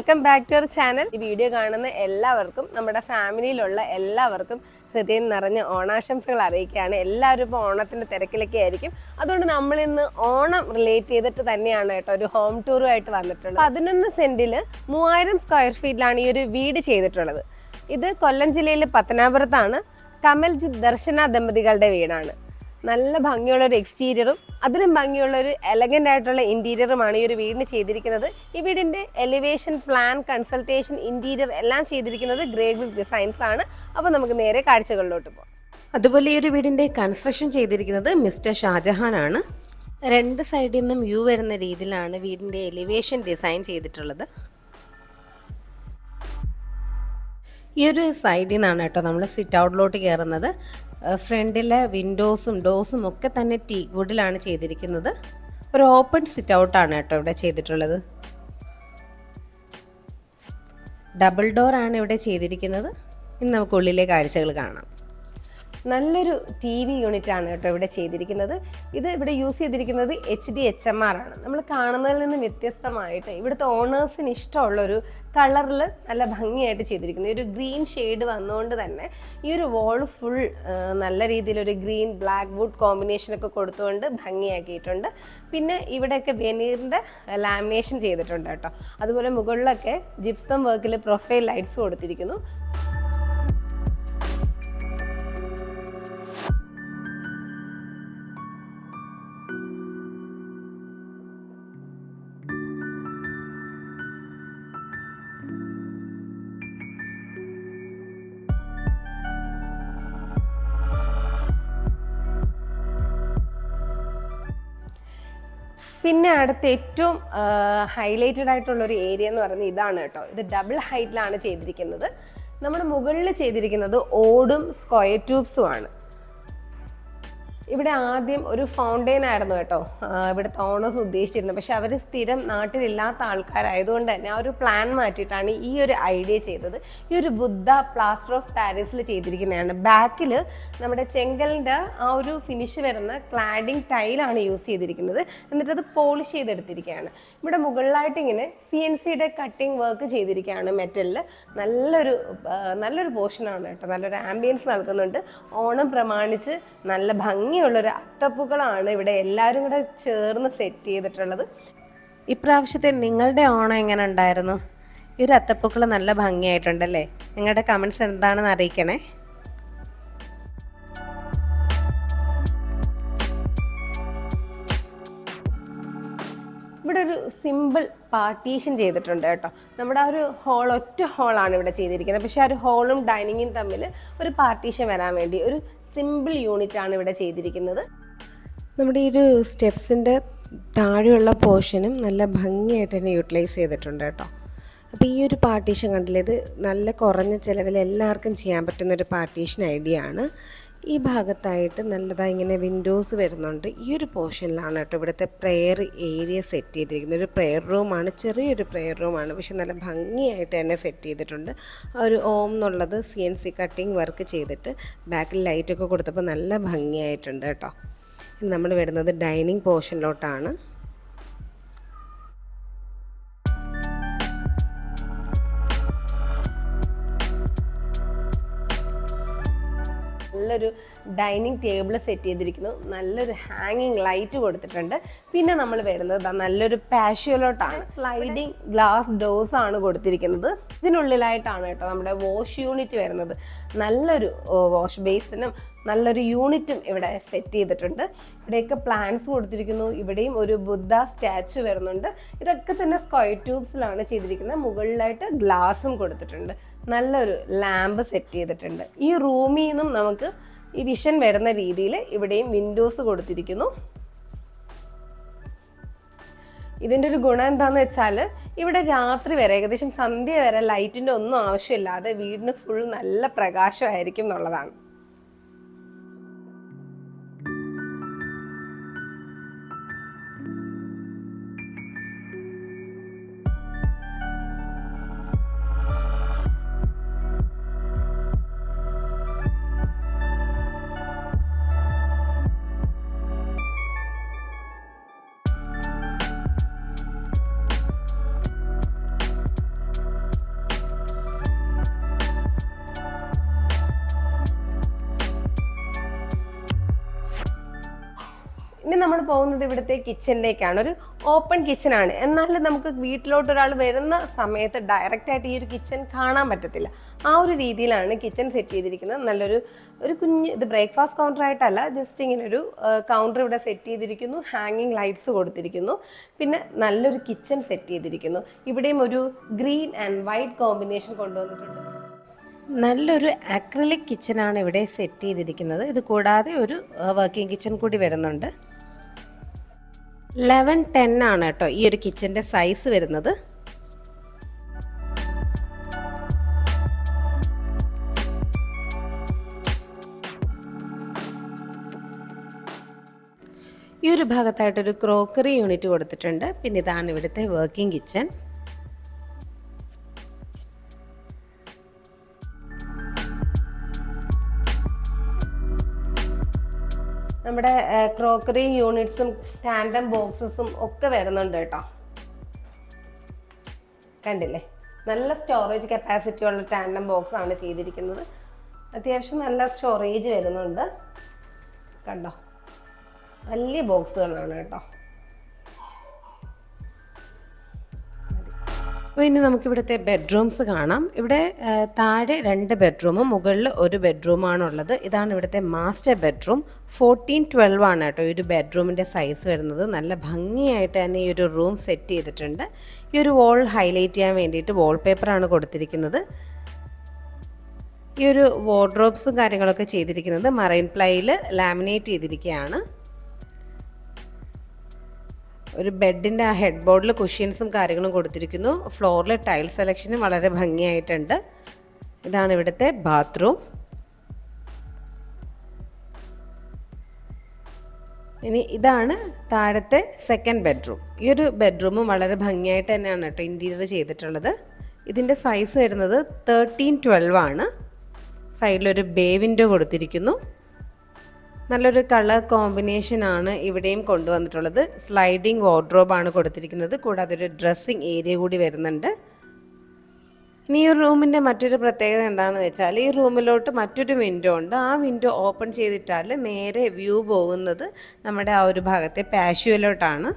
Welcome back to our channel ഈ video കാണുന്ന എല്ലാവർക്കും നമ്മുടെ ഫാമിലിയിലുള്ള എല്ലാവർക്കും ഹൃദയം നിറഞ്ഞ ഓണാശംസകൾ അറിയിക്കുകയാണ്. എല്ലാവരും ഇപ്പോൾ ഓണത്തിന്റെ തിരക്കിലൊക്കെ ആയിരിക്കും. അതുകൊണ്ട് നമ്മൾ ഇന്ന് ഓണം റിലേറ്റ് ചെയ്തിട്ട് തന്നെയാണ് കേട്ടോ ഒരു ഹോം ടൂറുമായിട്ട് വന്നിട്ടുള്ളത്. പതിനൊന്ന് സെന്റിൽ മൂവായിരം സ്ക്വയർ ഫീറ്റിലാണ് ഈ ഒരു വീട് ചെയ്തിട്ടുള്ളത്. ഇത് കൊല്ലം ജില്ലയിലെ പത്തനാപുരത്താണ്. കമൽജിത്ത് ദർശന ദമ്പതികളുടെ വീടാണ്. നല്ല ഭംഗിയുള്ള ഒരു എക്സ്റ്റീരിയറും അതിലും ഭംഗിയുള്ള ഒരു എലഗന്റ് ആയിട്ടുള്ള ഇന്റീരിയറുമാണ് ഈ ഒരു വീടിന് ചെയ്തിരിക്കുന്നത്. ഈ വീടിന്റെ എലിവേഷൻ പ്ലാൻ കൺസൾട്ടേഷൻ ഇന്റീരിയർ എല്ലാം ചെയ്തിരിക്കുന്നത് ഗ്രേ ബ്രിക് ഡിസൈൻസ് ആണ്. അപ്പോൾ നമുക്ക് നേരെ കാഴ്ചകളിലോട്ട് പോകാം അതുപോലെ ഈ ഒരു വീടിന്റെ കൺസ്ട്രക്ഷൻ ചെയ്തിരിക്കുന്നത് മിസ്റ്റർ ഷാജഹാൻ ആണ്. രണ്ട് സൈഡിൽ നിന്നും വ്യൂ വരുന്ന രീതിയിലാണ് വീടിന്റെ എലിവേഷൻ ഡിസൈൻ ചെയ്തിട്ടുള്ളത്. ഈ ഒരു സൈഡിൽ നിന്നാണ് കേട്ടോ നമ്മൾ സിറ്റ് ഔട്ടിലോട്ട് കയറുന്നത്. ഫ്രണ്ടിലെ വിൻഡോസും ഡോസും ഒക്കെ തന്നെ ടീ വുഡിലാണ് ചെയ്തിരിക്കുന്നത്. ഒരു ഓപ്പൺ സിറ്റ് ഔട്ടാണ് കേട്ടോ ഇവിടെ ചെയ്തിട്ടുള്ളത്. ഡബിൾ ഡോർ ആണ് ഇവിടെ ചെയ്തിരിക്കുന്നത്. ഇനി നമുക്ക് ഉള്ളിലെ കാഴ്ചകൾ കാണാം. നല്ലൊരു ടി വി യൂണിറ്റ് ആണ് കേട്ടോ ഇവിടെ ചെയ്തിരിക്കുന്നത്. ഇത് ഇവിടെ യൂസ് ചെയ്തിരിക്കുന്നത് H D H M R ആണ്. നമ്മൾ കാണുന്നതിൽ നിന്ന് വ്യത്യസ്തമായിട്ട് ഇവിടുത്തെ ഓണേഴ്സിന് ഇഷ്ടമുള്ള ഒരു കളറിൽ നല്ല ഭംഗിയായിട്ട് ചെയ്തിരിക്കുന്നു. ഒരു ഗ്രീൻ ഷെയ്ഡ് വന്നുകൊണ്ട് തന്നെ ഈ ഒരു വോൾ ഫുൾ നല്ല രീതിയിലൊരു ഗ്രീൻ ബ്ലാക്ക് വുഡ് കോമ്പിനേഷനൊക്കെ കൊടുത്തുകൊണ്ട് ഭംഗിയാക്കിയിട്ടുണ്ട്. പിന്നെ ഇവിടെയൊക്കെ വെനീറിന്റെ ലാമിനേഷൻ ചെയ്തിട്ടുണ്ട് കേട്ടോ. അതുപോലെ മുകളിലൊക്കെ ജിപ്സം വർക്കിൽ പ്രൊഫൈൽ ലൈറ്റ്സ് കൊടുത്തിരിക്കുന്നു. പിന്നെ അടുത്ത ഏറ്റവും ഹൈലൈറ്റഡ് ആയിട്ടുള്ള ഒരു ഏരിയ എന്ന് പറയുന്നത് ഇതാണ് കേട്ടോ. ഇത് ഡബിൾ ഹൈറ്റിലാണ് ചെയ്തിരിക്കുന്നത്. നമ്മുടെ മുകളിൽ ചെയ്തിരിക്കുന്നത് ഓടും സ്ക്വയർ ട്യൂബ്സും ആണ്. ഇവിടെ ആദ്യം ഒരു ഫൗണ്ടെയിൻ ആയിരുന്നു കേട്ടോ. ഇവിടുത്തെ ഓണേഴ്സ് ഉദ്ദേശിച്ചിരുന്നത്. പക്ഷെ അവർ സ്ഥിരം നാട്ടിലില്ലാത്ത ആൾക്കാരായതുകൊണ്ട് തന്നെ ആ ഒരു പ്ലാൻ മാറ്റിയിട്ടാണ് ഈ ഒരു ഐഡിയ ചെയ്തത്. ഈ ഒരു ബുദ്ധ പ്ലാസ്റ്റർ ഓഫ് പാരീസിൽ ചെയ്തിരിക്കുന്നതാണ്. ബാക്കിൽ നമ്മുടെ ചെങ്കലിന്റെ ആ ഒരു ഫിനിഷ് വരുന്ന ക്ലാഡിങ് ടൈലാണ് യൂസ് ചെയ്തിരിക്കുന്നത്. എന്നിട്ട് അത് പോളിഷ് ചെയ്തെടുത്തിരിക്കുകയാണ്. ഇവിടെ മുകളിലായിട്ട് ഇങ്ങനെ സി എൻ സിയുടെ കട്ടിങ് വർക്ക് ചെയ്തിരിക്കുകയാണ് മെറ്റലിൽ നല്ലൊരു നല്ലൊരു പോർഷനാണ് കേട്ടോ. നല്ലൊരു ആംബിയൻസ് നൽകുന്നുണ്ട്. ഓണം പ്രമാണിച്ച് നല്ല ഭംഗിയുള്ളൊരു അത്തപ്പൂക്കളാണ് ഇവിടെ എല്ലാവരും കൂടെ ചേർന്ന് സെറ്റ് ചെയ്തിട്ടുള്ളത്. ഇപ്രാവശ്യത്തെ നിങ്ങളുടെ ഓണം എങ്ങനെ ഉണ്ടായിരുന്നു? ഈ ഒരു അത്തപ്പൂക്കൾ നല്ല ഭംഗിയായിട്ടുണ്ടല്ലേ? നിങ്ങളുടെ കമൻസ് എന്താണെന്ന് അറിയിക്കണേ. ഇവിടെ ഒരു സിമ്പിൾ പാർട്ടീഷൻ ചെയ്തിട്ടുണ്ട് കേട്ടോ. നമ്മുടെ ആ ഒരു ഹോൾ ഒറ്റ ഹോളാണ് ഇവിടെ ചെയ്തിരിക്കുന്നത്. പക്ഷേ ആ ഒരു ഹോളും ഡൈനിങ്ങും തമ്മിൽ ഒരു പാർട്ടീഷൻ വരാൻ വേണ്ടി ഒരു സിമ്പിൾ യൂണിറ്റ് ആണ് ഇവിടെ ചെയ്തിരിക്കുന്നത്. നമ്മുടെ ഈ ഒരു സ്റ്റെപ്സിന്റെ താഴെയുള്ള പോർഷനും നല്ല ഭംഗിയായിട്ട് തന്നെ യൂട്ടിലൈസ് ചെയ്തിട്ടുണ്ട് കേട്ടോ. അപ്പോൾ ഈ ഒരു പാർട്ടീഷൻ കണ്ടില്ലേ ഇത് നല്ല കുറഞ്ഞ ചിലവിൽ എല്ലാവർക്കും ചെയ്യാൻ പറ്റുന്ന ഒരു പാർട്ടീഷൻ ഐഡിയ ആണ്. ഈ ഭാഗത്തായിട്ട് നല്ലതായി ഇങ്ങനെ വിൻഡോസ് വരുന്നുണ്ട്. ഈ ഒരു പോർഷനിലാണ് കേട്ടോ ഇവിടുത്തെ പ്രെയർ ഏരിയ സെറ്റ് ചെയ്തിരിക്കുന്നത്. ഒരു പ്രെയർ റൂമാണ് ചെറിയൊരു പ്രെയർ റൂമാണ് പക്ഷെ നല്ല ഭംഗിയായിട്ട് തന്നെ സെറ്റ് ചെയ്തിട്ടുണ്ട്. ഒരു ഓം എന്നുള്ളത് C N C cutting work ചെയ്തിട്ട് ബാക്കിൽ ലൈറ്റൊക്കെ കൊടുത്തപ്പോൾ നല്ല ഭംഗിയായിട്ടുണ്ട് കേട്ടോ. നമ്മൾ വരുന്നത് ഡൈനിങ് പോർഷനിലോട്ടാണ് നല്ലൊരു ഡൈനിങ് ടേബിൾ സെറ്റ് ചെയ്തിരിക്കുന്നു. നല്ലൊരു ഹാങ്ങിങ് ലൈറ്റ് കൊടുത്തിട്ടുണ്ട്. പിന്നെ നമ്മൾ വരുന്നത് നല്ലൊരു പാഷ്യോലോട്ടാണ്. സ്ലൈഡിങ് ഗ്ലാസ് ഡോസ് ആണ് കൊടുത്തിരിക്കുന്നത്. ഇതിനുള്ളിലായിട്ടാണ് കേട്ടോ നമ്മുടെ വാഷ് യൂണിറ്റ് വരുന്നത്. നല്ലൊരു വാഷ് ബേസിനും നല്ലൊരു യൂണിറ്റും ഇവിടെ സെറ്റ് ചെയ്തിട്ടുണ്ട്. ഇവിടെയൊക്കെ പ്ലാന്റ്സ് കൊടുത്തിരിക്കുന്നു. ഇവിടെയും ഒരു ബുദ്ധ സ്റ്റാച്ചു വരുന്നുണ്ട്. ഇതൊക്കെ തന്നെ സ്ക്വയർ ട്യൂബ്സിലാണ് ചെയ്തിരിക്കുന്നത്. മുകളിലായിട്ട് ഗ്ലാസും കൊടുത്തിട്ടുണ്ട്. നല്ലൊരു ലാമ്പ് സെറ്റ് ചെയ്തിട്ടുണ്ട്. ഈ റൂമിൽ നിന്നും നമുക്ക് ഈ വിഷൻ വരുന്ന രീതിയിൽ ഇവിടെയും വിൻഡോസ് കൊടുത്തിരിക്കുന്നു. ഇതിന്റെ ഒരു ഗുണം എന്താന്ന് വെച്ചാൽ ഇവിടെ രാത്രി വരെ ഏകദേശം സന്ധ്യ വരെ ലൈറ്റിന്റെ ഒന്നും ആവശ്യമില്ലാതെ വീടിന് ഫുൾ നല്ല പ്രകാശമായിരിക്കും എന്നുള്ളതാണ്. നമ്മൾ പോകുന്നത് ഇവിടുത്തെ കിച്ചണിലേക്കാണ് ഒരു ഓപ്പൺ കിച്ചൺ ആണ്. എന്നാലും നമുക്ക് വീട്ടിലോട്ട് ഒരാൾ വരുന്ന സമയത്ത് ഡയറക്റ്റ് ആയിട്ട് ഈ ഒരു കിച്ചൺ കാണാൻ പറ്റത്തില്ല. ആ ഒരു രീതിയിലാണ് കിച്ചൺ സെറ്റ് ചെയ്തിരിക്കുന്നത്. നല്ലൊരു ഒരു കുഞ്ഞ് ഇത് ബ്രേക്ക്ഫാസ്റ്റ് കൗണ്ടർ ആയിട്ടല്ല ജസ്റ്റ് ഇങ്ങനെ ഒരു കൗണ്ടർ ഇവിടെ സെറ്റ് ചെയ്തിരിക്കുന്നു. ഹാങ്ങിങ് ലൈറ്റ്സ് കൊടുത്തിരിക്കുന്നു. പിന്നെ നല്ലൊരു കിച്ചൺ സെറ്റ് ചെയ്തിരിക്കുന്നു. ഇവിടെയും ഒരു ഗ്രീൻ ആൻഡ് വൈറ്റ് കോമ്പിനേഷൻ കൊണ്ടുവന്നിട്ടുണ്ട്. നല്ലൊരു അക്രലിക് കിച്ചനാണ് ഇവിടെ സെറ്റ് ചെയ്തിരിക്കുന്നത്. ഇത് കൂടാതെ ഒരു വർക്കിംഗ് കിച്ചൺ കൂടി വരുന്നുണ്ട്. ലെവൻ ടെൻ ആണ് കേട്ടോ ഈ ഒരു കിച്ചന്റെ സൈസ് വരുന്നത്. ഈ ഒരു ഭാഗത്തായിട്ടൊരു ക്രോക്കറി യൂണിറ്റ് കൊടുത്തിട്ടുണ്ട്. പിന്നെ ഇതാണ് ഇവിടുത്തെ വർക്കിംഗ് കിച്ചൺ നമ്മുടെ ക്രോക്കറി യൂണിറ്റ്സും സ്റ്റാൻഡം ബോക്സസും ഒക്കെ വരുന്നുണ്ട് കേട്ടോ. കണ്ടില്ലേ? നല്ല സ്റ്റോറേജ് കപ്പാസിറ്റി ഉള്ള ടാൻഡം ബോക്സ് ആണ് ചെയ്തിരിക്കുന്നത്. അത്യാവശ്യം നല്ല സ്റ്റോറേജ് വരുന്നുണ്ട്. കണ്ടോ? വലിയ ബോക്സുകളാണ് കേട്ടോ. അപ്പോൾ ഇനി നമുക്കിവിടുത്തെ ബെഡ്റൂംസ് കാണാം. ഇവിടെ താഴെ രണ്ട് ബെഡ്റൂമും മുകളിൽ ഒരു ബെഡ്റൂമാണുള്ളത് ഇതാണ് ഇവിടുത്തെ മാസ്റ്റർ ബെഡ്റൂം ഫോർട്ടീൻ ട്വൽവ് ആണ് കേട്ടോ ഈ ഒരു ബെഡ്റൂമിന്റെ സൈസ് വരുന്നത്. നല്ല ഭംഗിയായിട്ട് തന്നെ ഈ ഒരു റൂം സെറ്റ് ചെയ്തിട്ടുണ്ട്. ഈ ഒരു വോൾ ഹൈലൈറ്റ് ചെയ്യാൻ വേണ്ടിയിട്ട് വാൾപേപ്പറാണ് കൊടുത്തിരിക്കുന്നത്. ഈ ഒരു വാർഡ്രോബ്സും കാര്യങ്ങളൊക്കെ ചെയ്തിരിക്കുന്നത്. മറൈൻ പ്ലൈയിൽ ലാമിനേറ്റ് ചെയ്തിരിക്കുകയാണ്. ഒരു ബെഡിന്റെ ആ ഹെഡ് ബോർഡിൽ കുഷ്യൻസും കാര്യങ്ങളും കൊടുത്തിരിക്കുന്നു. ഫ്ലോറിൽ ടൈൽ സെലക്ഷനും വളരെ ഭംഗിയായിട്ടുണ്ട്. ഇതാണ് ഇവിടുത്തെ ബാത്റൂം. ഇനി ഇതാണ് താഴത്തെ സെക്കൻഡ് ബെഡ്റൂം. ഈ ഒരു ബെഡ്റൂമും വളരെ ഭംഗിയായിട്ട് തന്നെയാണ് കേട്ടോ ഇന്റീരിയർ ചെയ്തിട്ടുള്ളത്. ഇതിന്റെ സൈസ് വരുന്നത് തേർട്ടീൻ ട്വൽവ് ആണ്. സൈഡിലൊരു ബേ വിൻഡോ കൊടുത്തിരിക്കുന്നു. നല്ലൊരു കളർ കോമ്പിനേഷൻ ആണ് ഇവിടെയും കൊണ്ടുവന്നിട്ടുള്ളത്. സ്ലൈഡിംഗ് ആണ് കൊടുത്തിരിക്കുന്നത്. കൂടാതെ ഒരു ഡ്രസ്സിംഗ് ഏരിയ കൂടി വരുന്നുണ്ട്. ഇനി ഈ റൂമിന്റെ മറ്റൊരു പ്രത്യേകത എന്താണെന്ന് വെച്ചാൽ ഈ റൂമിലോട്ട് മറ്റൊരു വിൻഡോ ഉണ്ട്. ആ വിൻഡോ ഓപ്പൺ ചെയ്തിട്ടാൽ നേരെ വ്യൂ പോകുന്നത് നമ്മുടെ ആ ഒരു ഭാഗത്തെ പാഷ്യൂലോട്ടാണ്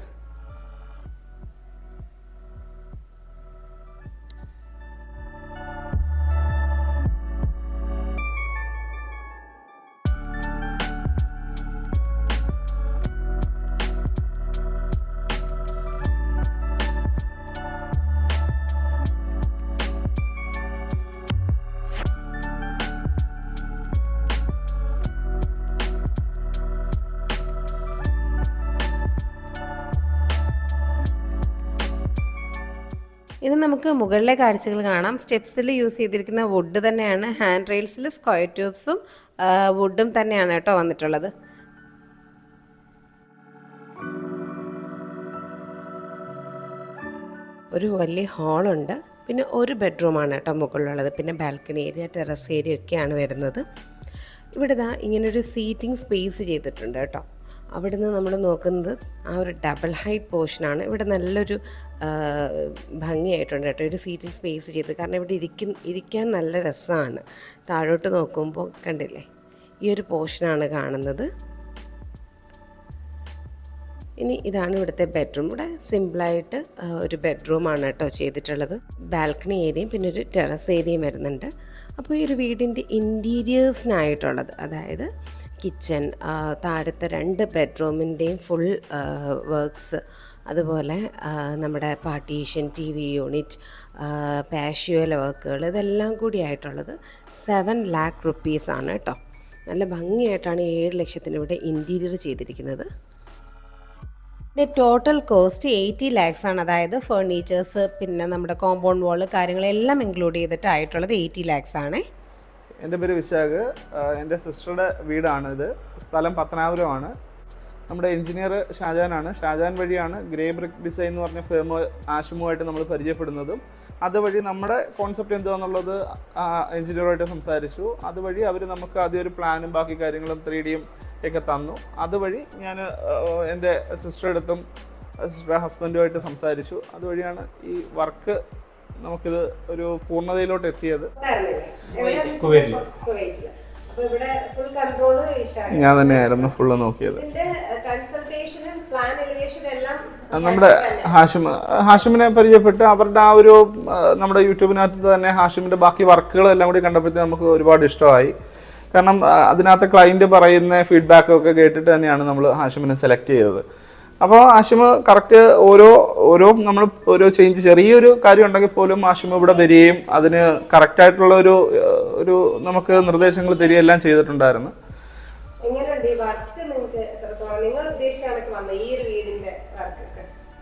ഇനി നമുക്ക് മുകളിലെ കാഴ്ചകൾ കാണാം. സ്റ്റെപ്സിൽ യൂസ് ചെയ്തിരിക്കുന്ന വുഡ് തന്നെയാണ്. ഹാൻഡ് റെയിൽസിൽ സ്ക്വയർ ട്യൂബ്സും വുഡും തന്നെയാണ് കേട്ടോ വന്നിട്ടുള്ളത്. ഒരു വലിയ ഹാളുണ്ട് പിന്നെ ഒരു ബെഡ്റൂമാണ് കേട്ടോ മുകളിലുള്ളത്. പിന്നെ ബാൽക്കണി ഏരിയ ടെറസ് ഏരിയ ഒക്കെയാണ് വരുന്നത്. ഇവിടെ ദാ ഒരു സീറ്റിംഗ് സ്പേസ് ചെയ്തിട്ടുണ്ട് കേട്ടോ. അവിടെ നിന്ന് നമ്മൾ നോക്കുന്നത് ആ ഒരു ഡബിൾ ഹൈറ്റ് പോർഷനാണ് ഇവിടെ നല്ലൊരു ഭംഗിയായിട്ടുണ്ട് കേട്ടോ. ഒരു സീറ്റിൽ സ്പേസ് ചെയ്ത്. കാരണം ഇവിടെ ഇരിക്കും ഇരിക്കാൻ നല്ല രസമാണ് താഴോട്ട് നോക്കുമ്പോൾ കണ്ടില്ലേ? ഈ ഒരു പോർഷനാണ് കാണുന്നത്. ഇനി ഇതാണ് ഇവിടുത്തെ ബെഡ്റൂം ഇവിടെ സിമ്പിളായിട്ട് ഒരു ബെഡ്റൂമാണ് കേട്ടോ ചെയ്തിട്ടുള്ളത്. ബാൽക്കണി ഏരിയയും പിന്നെ ഒരു ടെറസ് ഏരിയയും വരുന്നുണ്ട്. അപ്പോൾ ഈ ഒരു വീടിന്റെ ഇന്റീരിയേഴ്സിനായിട്ടുള്ളത് അതായത് കിച്ചൺ താഴത്തെ രണ്ട് ബെഡ്റൂമിന്റെയും ഫുൾ വർക്ക്സ് അതുപോലെ നമ്മുടെ പാർട്ടീഷൻ ടി വി യൂണിറ്റ് പാഷ്യോല വർക്കുകൾ ഇതെല്ലാം കൂടി ആയിട്ടുള്ളത് സെവൻ ലാക്ക് റുപ്പീസാണ് കേട്ടോ. നല്ല ഭംഗിയായിട്ടാണ് ഏഴ് ലക്ഷത്തിന് ഇവിടെ ഇന്റീരിയർ ചെയ്തിരിക്കുന്നത്. ഇതിന്റെ ടോട്ടൽ കോസ്റ്റ് എയ്റ്റി ലാക്സ് ആണ്. അതായത് ഫേർണിച്ചേഴ്സ് പിന്നെ നമ്മുടെ കോമ്പൗണ്ട് വാൾ കാര്യങ്ങളെല്ലാം ഇൻക്ലൂഡ് ചെയ്തിട്ടായിട്ടുള്ളത് എയ്റ്റി ലാക്സ് ആണ്. എന്റെ പേര് വിശാഖ്. എന്റെ സിസ്റ്ററുടെ വീടാണിത്. സ്ഥലം പത്തനാപുരമാണ്. നമ്മുടെ എഞ്ചിനീയർ ഷാജാനാണ്. ഷാജാൻ വഴിയാണ് ഗ്രേ ബ്രിക്ക് ഡിസൈൻ എന്ന് പറഞ്ഞ ഫേം ആശുമുമായിട്ട് നമ്മൾ പരിചയപ്പെടുന്നതും. അതുവഴി നമ്മുടെ കോൺസെപ്റ്റ് എന്താണെന്നുള്ളത് എഞ്ചിനീയറുമായിട്ട് സംസാരിച്ചു. അതുവഴി അവർ നമുക്ക് ആദ്യം ഒരു പ്ലാനും ബാക്കി കാര്യങ്ങളും ത്രീ ഡിയും ഒക്കെ തന്നു. അതുവഴി ഞാൻ എന്റെ സിസ്റ്ററുടെ സിസ്റ്റർ ഹസ്ബൻഡുമായിട്ട് സംസാരിച്ചു. അതുവഴിയാണ് ഈ വർക്ക് നമുക്കിത് ഒരു പൂർണതയിലോട്ട് എത്തിയത്. കുവൈറ്റിൽ. അപ്പോൾ ഇവിടെ ഫുൾ കൺട്രോൾ ഞാൻ തന്നെയായിരുന്നു ഫുള്ള് നോക്കിയത്. നമ്മുടെ ഹാഷിം ഹാഷിമിനെ പരിചയപ്പെട്ട് അവരുടെ ആ ഒരു നമ്മുടെ യൂട്യൂബിനകത്ത് തന്നെ ഹാഷിമിന്റെ ബാക്കി വർക്കുകളെല്ലാം കൂടി കണ്ടപ്പോഴത്തേക്ക് നമുക്ക് ഒരുപാട് ഇഷ്ടമായി. കാരണം അതിനകത്ത് ക്ലയന്റ് പറയുന്ന ഫീഡ്ബാക്ക് ഒക്കെ കേട്ടിട്ട് തന്നെയാണ് നമ്മൾ ഹാഷിമിനെ സെലക്ട് ചെയ്തത്. അപ്പോൾ ആശിമ കറക്റ്റ് ഓരോ ഓരോ നമ്മൾ ഓരോ ചേഞ്ച് ചെറിയൊരു കാര്യം ഉണ്ടെങ്കിൽ പോലും ആശിമ ഇവിടെ വരികയും അതിന് കറക്റ്റായിട്ടുള്ള ഒരു ഒരു നമുക്ക് നിർദ്ദേശങ്ങൾ തരികയെല്ലാം ചെയ്തിട്ടുണ്ടായിരുന്നു.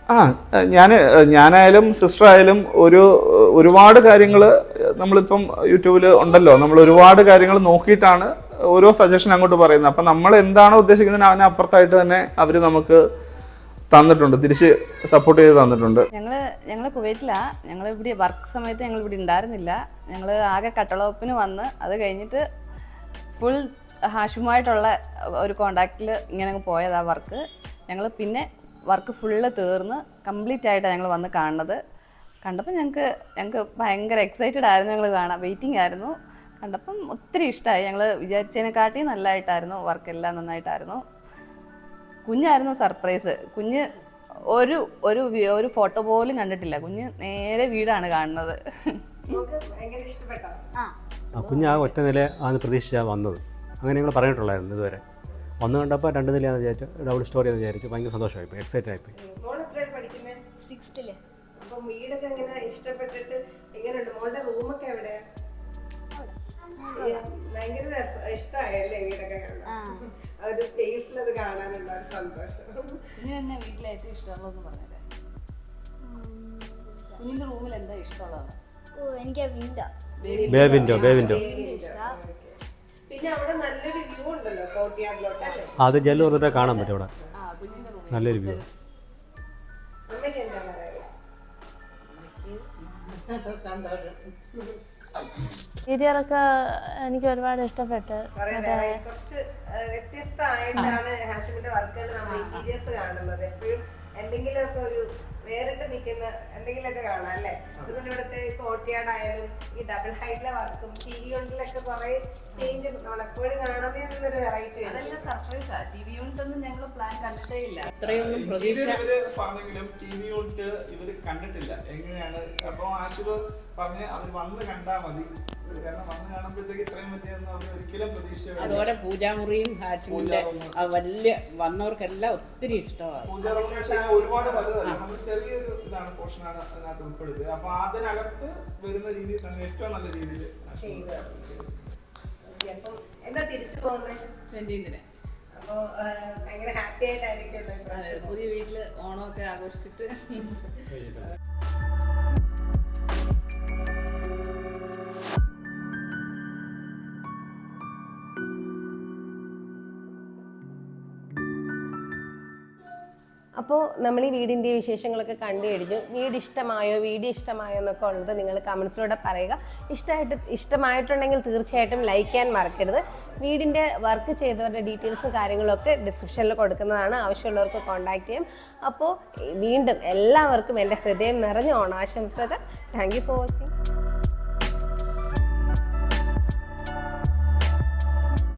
ആ ഞാൻ ഞാനായാലും സിസ്റ്റർ ആയാലും ഒരു ഒരുപാട് കാര്യങ്ങൾ നമ്മളിപ്പം യൂട്യൂബിൽ ഉണ്ടല്ലോ. നമ്മൾ ഒരുപാട് കാര്യങ്ങൾ നോക്കിയിട്ടാണ് ഓരോ സജഷൻ അങ്ങോട്ട് പറയുന്നത്. അപ്പം നമ്മൾ എന്താണോ ഉദ്ദേശിക്കുന്നത്? അതിനപ്പുറത്തായിട്ട് തന്നെ അവർ നമുക്ക് തന്നിട്ടുണ്ട് തിരിച്ച് സപ്പോർട്ട് ചെയ്ത് തന്നിട്ടുണ്ട്. ഞങ്ങൾ ഞങ്ങൾ കുവൈറ്റിലാ. ഞങ്ങൾ ഇവിടെ വർക്ക് സമയത്ത് ഞങ്ങൾ ഇവിടെ ഉണ്ടായിരുന്നില്ല. ഞങ്ങൾ ആകെ കട്ടളവപ്പിന് വന്ന് അത് കഴിഞ്ഞിട്ട് ഫുൾ ഹാഷുമായിട്ടുള്ള ഒരു കോണ്ടാക്റ്റിൽ ഇങ്ങനെ പോയതാ വർക്ക് ഞങ്ങൾ പിന്നെ വർക്ക് ഫുള്ള് തീർന്ന് കംപ്ലീറ്റ് ആയിട്ടാണ് ഞങ്ങൾ വന്ന് കാണുന്നത്. കണ്ടപ്പോൾ ഞങ്ങൾക്ക് ഞങ്ങൾക്ക് ഭയങ്കര എക്സൈറ്റഡ് ആയിരുന്നു ഞങ്ങൾ കാണാൻ വെയിറ്റിംഗ് ആയിരുന്നു. കണ്ടപ്പം ഒത്തിരി ഇഷ്ടമായി ഞങ്ങൾ വിചാരിച്ചതിനെക്കാട്ടി നല്ലതായിട്ടായിരുന്നു വർക്കെല്ലാം നന്നായിട്ടായിരുന്നു. കുഞ്ഞായിരുന്നു സർപ്രൈസ്. കുഞ്ഞ് ഒരു ഒരു ഒരു ഫോട്ടോ പോലും കണ്ടിട്ടില്ല. കുഞ്ഞ് നേരെ വീടാണ് കാണുന്നത്. ആ. കുഞ്ഞ് ആ ഒറ്റ നില ആണ് പ്രതീക്ഷിച്ചാണ് വന്നത്. അങ്ങനെ ഞങ്ങൾ പറഞ്ഞിട്ടുള്ളായിരുന്നു ഇതുവരെ. വന്നു കണ്ടപ്പോൾ രണ്ട് നിലയാണെന്ന് വിചാരിച്ചു ഡബിൾ സ്റ്റോറി എന്ന് വിചാരിച്ചു ഭയങ്കര സന്തോഷമായി ആയിപ്പോയി. റൂമൊക്കെ എവിടെയാ ഈ ഭയങ്കര ഇഷ്ടമായല്ലേ വീടൊക്കെ ഒരു സ്പേസിൽ അത് കാണാനുള്ള ഒരു സന്തോഷം. കുഞ്ഞിന് തന്നെ വീട്ടിൽ ഏറ്റവും ഇഷ്ടമുള്ളതെന്ന് പറഞ്ഞത് കുഞ്ഞിന്റെ റൂമിൽ എന്താ ഇഷ്ടമുള്ളത്? ഓ എനിക്ക് window bay window bay window പിന്നെ അവിടെ നല്ലൊരു വ്യൂ ഉണ്ടല്ലോ കോട്ടിയാറിലോട്ട് അല്ലേ? അത് ജെല്ല് തുറന്നിട്ട് കാണാൻ പറ്റും അവിടെ. നല്ലൊരു വ്യൂ അമ്മയ്ക്ക് എന്താ പറയുക ഇന്റീരിയറൊക്കെ എനിക്ക് ഒരുപാട് ഇഷ്ടപ്പെട്ടു. കുറച്ച് വ്യത്യസ്തമായിട്ടാണ് ഹാഷിമിന്റെ വർക്കുകൾ നമ്മൾ ഇന്റീരിയേഴ്സ് കാണുന്നത്. എപ്പോഴും എന്തെങ്കിലുമൊക്കെ ഒരു വേറിട്ട് നിൽക്കുന്ന എന്തെങ്കിലുമൊക്കെ കാണാം അല്ലേ? അതുപോലെ ഇവിടുത്തെ കോട്ടിയാട് ഈ ഡബിൾ ഹൈറ്റിലെ വർക്കും ടി വി കൊണ്ടിലൊക്കെ കുറെ ചേഞ്ചസ് ഒരു വെറൈറ്റി അതെല്ലാം സർപ്രൈസാ ടി വി യൂണിറ്റൊന്നും ഞങ്ങൾ പ്ലാൻ കണ്ടിട്ടേ ഇല്ല. ഇത്രയൊന്നും പ്രതീക്ഷ പറഞ്ഞെങ്കിലും ടി വി യൂണിറ്റ് ഇവർ കണ്ടിട്ടില്ല. എങ്ങനെയാണ്? അപ്പൊ ആശുപത്രി പറഞ്ഞ് അവർ വന്ന് കണ്ടാ മതി. അതുപോലെ പൂജാമുറിയും ഹാഷിമിന്റെ ആ വലിയ വന്നവർക്കെല്ലാം ഒത്തിരി ഇഷ്ടമാണ്. ഒരുപാട് ചെറിയൊരു ഇതാണ് പോർഷനാണ് അതിനകത്ത് ഉൾപ്പെടുത്തിയത് അപ്പൊ അതിനകത്ത് വരുന്ന രീതിയിൽ തന്നെ ഏറ്റവും നല്ല രീതിയിൽ ചെയ്ത്. അപ്പം എന്താ തിരിച്ചു പോകുന്നത് ട്വന്റീന്തിന് അപ്പൊ ആ, ഭയങ്കര ഹാപ്പി ആയിട്ടായിരിക്കും പുതിയ വീട്ടിൽ ഓണമൊക്കെ ആഘോഷിച്ചിട്ട്. അപ്പോൾ നമ്മൾ ഈ വീടിന്റെ വിശേഷങ്ങളൊക്കെ കണ്ടു കഴിഞ്ഞു വീട് ഇഷ്ടമായോ വീട് ഇഷ്ടമായോ എന്നൊക്കെ ഉള്ളത് നിങ്ങൾ കമൻസിലൂടെ പറയുക. ഇഷ്ടമായിട്ട് ഇഷ്ടമായിട്ടുണ്ടെങ്കിൽ തീർച്ചയായിട്ടും ലൈക്ക് ചെയ്യാൻ മറക്കരുത്. വീടിന്റെ വർക്ക് ചെയ്തവരുടെ ഡീറ്റെയിൽസും കാര്യങ്ങളൊക്കെ ഡിസ്ക്രിപ്ഷനിൽ കൊടുക്കുന്നതാണ് ആവശ്യമുള്ളവർക്ക് കോൺടാക്ട് ചെയ്യാം. അപ്പോൾ വീണ്ടും എല്ലാവർക്കും എന്റെ ഹൃദയം നിറഞ്ഞ ഓണാശംസകൾ. Thank you for watching